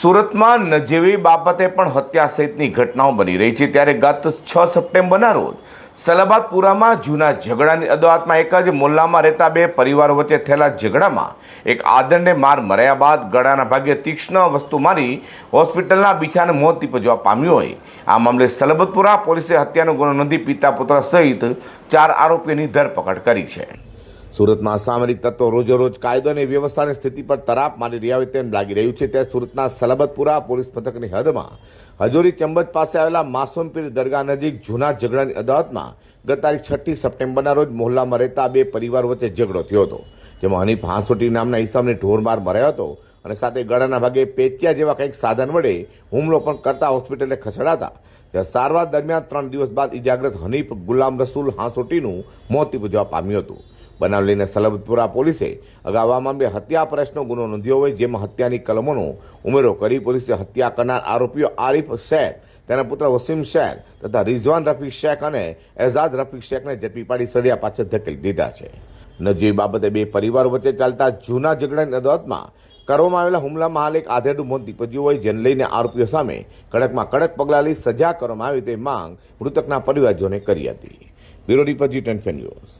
સુરતમાં નજીવી બાબતે પણ હત્યા સહિતની ઘટનાઓ બની રહી છે. ત્યારે ગત છ સપ્ટેમ્બરના રોજ સલાબાદપુરામાં જૂના ઝઘડાની અદાવતમાં એક જ મોલ્લામાં રહેતા બે પરિવારો વચ્ચે થયેલા ઝઘડામાં એક આદરને માર મર્યા બાદ ગળાના ભાગે તીક્ષ્ણ વસ્તુ મારી હોસ્પિટલના બીછાને મોત નીપજવા પામ્યું હોય. આ મામલે સલબતપુરા પોલીસે હત્યાનો ગુનો નોંધી પિતા પુત્ર સહિત ચાર આરોપીઓની ધરપકડ કરી છે. સુરતમાં અસામરિક તત્વો રોજેરોજ કાયદો અને વ્યવસ્થાની સ્થિતિ પર તરાપ મારી રહ્યા હોય તેમ લાગી રહ્યું છે ત્યારે સુરતના સલાબતપુરા પોલીસ મથકની હદમાં હજોરી ચંબજ પાસે આવેલા માસુમપીર દરગાહ નજીક જૂના ઝઘડાની અદાવતમાં ગત તારીખ છઠ્ઠી સપ્ટેમ્બરના રોજ મોહલ્લામાં રહેતા બે પરિવાર વચ્ચે ઝઘડો થયો હતો, જેમાં હનીફ હાંસોટી નામના ઈસામને ઢોરમાર મર્યો હતો અને સાથે ગળાના ભાગે પેચિયા જેવા કંઈક સાધન વડે હુમલો પણ કરતા હોસ્પિટલે ખસેડાતા, જ્યાં સારવાર દરમિયાન ત્રણ દિવસ બાદ ઇજાગ્રસ્ત હનીફ ગુલામ રસૂલ હાંસોટીનું મોત નિપજવા પામ્યું હતું. બનાવ લઈને સલબતપુરા પોલીસે અગાઉ આ મામલે હત્યા પ્રશ્નો ગુનો નોંધ્યો હોય જેમાં હત્યાની કલમોનો ઉમેરો કરી પોલીસે હત્યા કરનાર આરોપીઓ આરિફ શેખ, તેના પુત્ર વસીમ શેખ તથા રિઝવાન રફીક શેખ અને એઝાદ રફીક શેખને ઝડપી પાડી સળિયા પાછળ ધકેલી દીધા છે. નજીવી બાબતે બે પરિવારો વચ્ચે ચાલતા જૂના ઝઘડાની અદાલતમાં કરવામાં આવેલા હુમલામાં હાલ એક આધેડું મોત નીપજ્યું હોય જેને લઈને આરોપીઓ સામે કડકમાં કડક પગલાં લઈ સજા કરવામાં આવી તે માંગ મૃતકના પરિવારજોને કરી હતી. Bureau report G ten news.